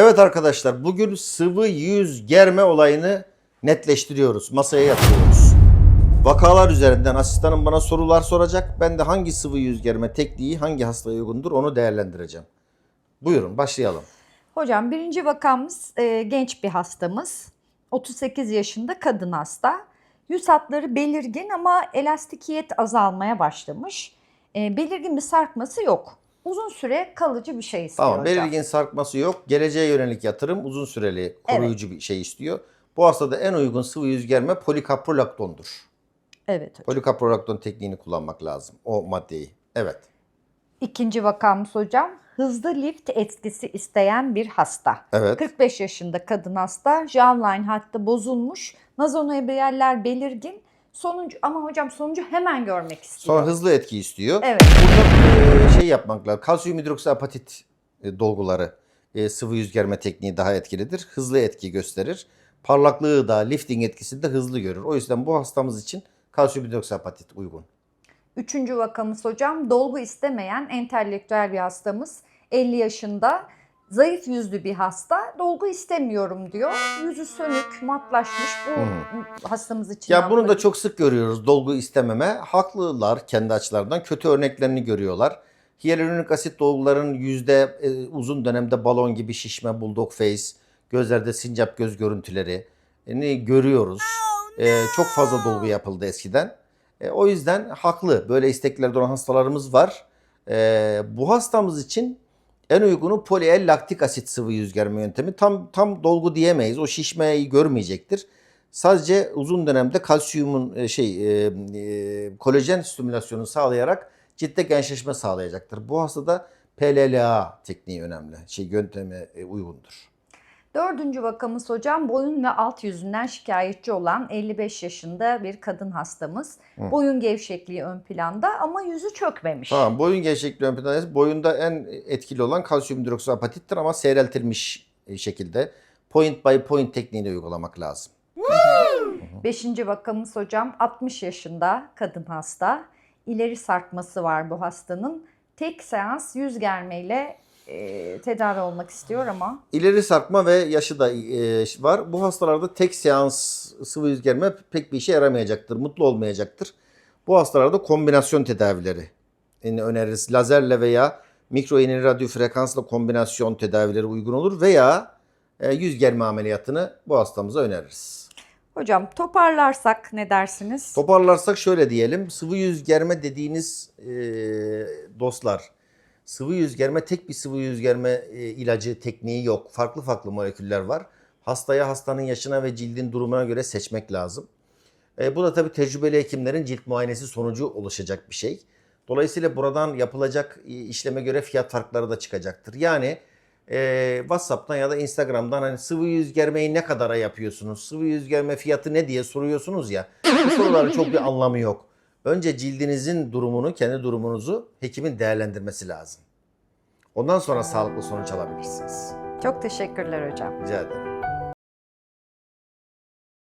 Evet arkadaşlar bugün sıvı yüz germe olayını netleştiriyoruz. Masaya yatırıyoruz. Vakalar üzerinden asistanım bana sorular soracak. Ben de hangi sıvı yüz germe tekniği hangi hastaya uygundur onu değerlendireceğim. Buyurun başlayalım. Hocam birinci vakamız e, genç bir hastamız. 38 yaşında kadın hasta. Yüz hatları belirgin ama elastikiyet azalmaya başlamış. E, belirgin bir sarkması yok. Uzun süre kalıcı bir şey istiyor Tamam hocam. belirgin sarkması yok. Geleceğe yönelik yatırım uzun süreli koruyucu bir şey istiyor. Bu hastada en uygun sıvı yüz germe polikaprolaktondur. Evet hocam. Polikaprolakton tekniğini kullanmak lazım. O maddeyi. Evet. İkinci vakamız hocam hızlı lift etkisi isteyen bir hasta. Evet. 45 yaşında kadın hasta. Jawline hattı bozulmuş. Nazonebriyaller belirgin. Sonucu ama hocam sonucu hemen görmek istiyor. Sonra hızlı etki istiyor. Evet. Burada e, şey yapmak lazım. Kalsiyum hidroksiapatit e, dolguları e, sıvı yüz germe tekniği daha etkilidir. Hızlı etki gösterir. Parlaklığı da lifting etkisini de hızlı görür. O yüzden bu hastamız için kalsiyum hidroksiapatit uygun. Üçüncü vakamız hocam dolgu istemeyen entelektüel bir hastamız. 50 yaşında zayıf yüzlü bir hasta. Dolgu istemiyorum diyor. Yüzü sönük, matlaşmış. Bu hastamız için. Ya bunu da çok sık görüyoruz dolgu istememe. Haklılar kendi açılarından kötü örneklerini görüyorlar. Hyaluronik asit dolguların yüzde e, uzun dönemde balon gibi şişme, bulldog face, gözlerde sincap göz görüntüleri e, ni görüyoruz. E, çok fazla dolgu yapıldı eskiden. E, o yüzden haklı. Böyle isteklerde olan hastalarımız var. E, bu hastamız için en uygunu poliel laktik asit sıvı yüz germe yöntemi. Tam tam dolgu diyemeyiz. O şişmeyi görmeyecektir. Sadece uzun dönemde kalsiyumun e, şey e, e, kolajen stimülasyonu sağlayarak ciltte gençleşme sağlayacaktır. Bu hastada PLLA tekniği önemli. Şey yöntemi e, uygundur. Dördüncü vakamız hocam boyun ve alt yüzünden şikayetçi olan 55 yaşında bir kadın hastamız. Boyun gevşekliği ön planda ama yüzü çökmemiş. Tamam boyun gevşekliği ön planda. Boyunda en etkili olan kalsiyum hidroksapatittir ama seyreltilmiş e, şekilde point by point tekniğini uygulamak lazım. Beşinci vakamız hocam 60 yaşında kadın hasta. İleri sarkması var bu hastanın. Tek seans yüz germeyle e, tedavi olmak istiyor ama İleri sarkma ve yaşı da e, var. Bu hastalarda tek seans sıvı yüz germe pek bir işe yaramayacaktır. Mutlu olmayacaktır. Bu hastalarda kombinasyon tedavileri yani öneririz. Lazerle veya mikro iğneli radyo frekansla kombinasyon tedavileri uygun olur veya e, yüz germe ameliyatını bu hastamıza öneririz. hocam toparlarsak ne dersiniz? Toparlarsak şöyle diyelim. Sıvı yüz germe dediğiniz e, dostlar sıvı yüz germe tek bir sıvı yüz germe e, ilacı tekniği yok. Farklı farklı moleküller var. Hastaya hastanın yaşına ve cildin durumuna göre seçmek lazım. E, bu da tabii tecrübeli hekimlerin cilt muayenesi sonucu oluşacak bir şey. Dolayısıyla buradan yapılacak e, işleme göre fiyat farkları da çıkacaktır. Yani e, WhatsApp'tan ya da Instagram'dan hani sıvı yüz germeyi ne kadara yapıyorsunuz? Sıvı yüz germe fiyatı ne diye soruyorsunuz ya. Bu soruların çok bir anlamı yok. Önce cildinizin durumunu, kendi durumunuzu hekimin değerlendirmesi lazım. Ondan sonra sağlıklı sonuç alabilirsiniz. Çok teşekkürler hocam. Rica ederim.